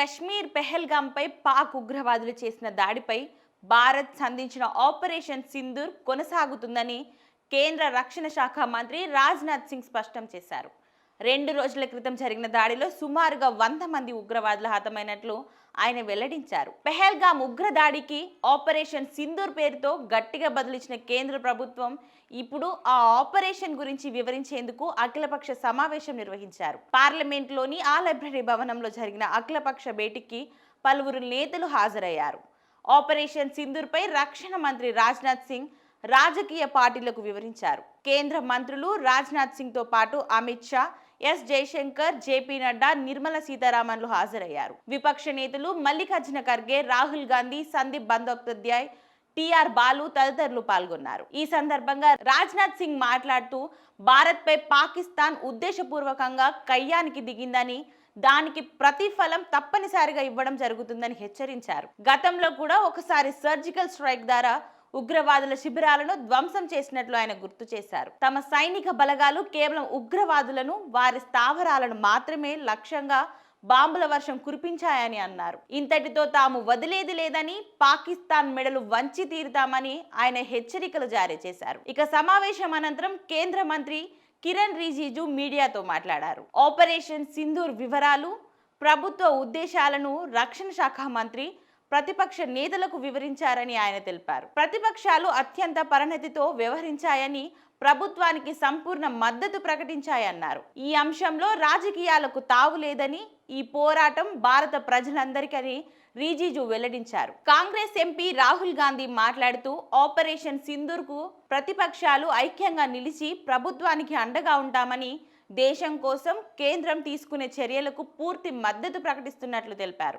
కశ్మీర్ పెహల్గాంపై పాక్ ఉగ్రవాదులు చేసిన దాడిపై భారత్ సంధించిన ఆపరేషన్ సింధూర్ కొనసాగుతుందని కేంద్ర రక్షణ శాఖ మంత్రి రాజ్నాథ్ సింగ్ స్పష్టం చేశారు. రెండు రోజుల క్రితం జరిగిన దాడిలో సుమారుగా వంద మంది ఉగ్రవాదులు హతమైనట్లు ఆయన వెల్లడించారు. పెహల్గాం ఉగ్ర దాడికి ఆపరేషన్ సింధూర్ పేరుతో గట్టిగా బదిలిచ్చిన కేంద్ర ప్రభుత్వం ఇప్పుడు ఆ ఆపరేషన్ గురించి వివరించేందుకు అఖిలపక్ష సమావేశం నిర్వహించారు. పార్లమెంట్లోని ఆ లైబ్రరీ భవనంలో జరిగిన అఖిలపక్ష భేటీకి పలువురు నేతలు హాజరయ్యారు. ఆపరేషన్ సింధూర్పై రక్షణ మంత్రి రాజ్నాథ్ సింగ్ రాజకీయ పార్టీలకు వివరించారు. కేంద్ర మంత్రులు రాజ్నాథ్ సింగ్తో పాటు అమిత్ షా ఎస్ జయశంకర్ జేపీ నడ్డా నిర్మల సీతారామన్లు హాజరయ్యారు. విపక్ష నేతలు మల్లికార్జున ఖర్గే రాహుల్ గాంధీ సందీప్ బందోపాధ్యాయ్ టిఆర్ బాలు తదితరులు పాల్గొన్నారు. ఈ సందర్భంగా రాజ్నాథ్ సింగ్ మాట్లాడుతూ భారత్పై పాకిస్తాన్ ఉద్దేశపూర్వకంగా కయ్యానికి దిగిందని దానికి ప్రతిఫలం తప్పనిసరిగా ఇవ్వడం జరుగుతుందని హెచ్చరించారు. గతంలో కూడా ఒకసారి సర్జికల్ స్ట్రైక్ ద్వారా ఉగ్రవాదుల శిబిరాలను ధ్వంసం చేసినట్లు ఆయన గుర్తు చేశారు. తమ సైనిక బలగాలు కేవలం ఉగ్రవాదులను వారి స్థావరాలను మాత్రమే లక్ష్యంగా బాంబుల వర్షం కురిపించాయని అన్నారు. ఇంతటితో తాము వదిలేది లేదని పాకిస్తాన్ మెడలు వంచి తీరుతామని ఆయన హెచ్చరికలు జారీ చేశారు. ఇక సమావేశం అనంతరం కేంద్ర మంత్రి కిరణ్ రిజిజు మీడియాతో మాట్లాడారు. ఆపరేషన్ సింధూర్ వివరాలు ప్రభుత్వ ఉద్దేశాలను రక్షణ శాఖ మంత్రి ప్రతిపక్ష నేతలకు వివరించారని ఆయన తెలిపారు. ప్రతిపక్షాలు అత్యంత పరిణతితో వ్యవహరించాయని ప్రభుత్వానికి సంపూర్ణ మద్దతు ప్రకటించాయన్నారు. ఈ అంశంలో రాజకీయాలకు తావు లేదని ఈ పోరాటం భారత ప్రజలందరికని రిజిజు వెల్లడించారు. కాంగ్రెస్ ఎంపీ రాహుల్ గాంధీ మాట్లాడుతూ ఆపరేషన్ సింధూర్కు ప్రతిపక్షాలు ఐక్యంగా నిలిచి ప్రభుత్వానికి అండగా ఉంటామని దేశం కోసం కేంద్రం తీసుకునే చర్యలకు పూర్తి మద్దతు ప్రకటిస్తున్నట్లు తెలిపారు.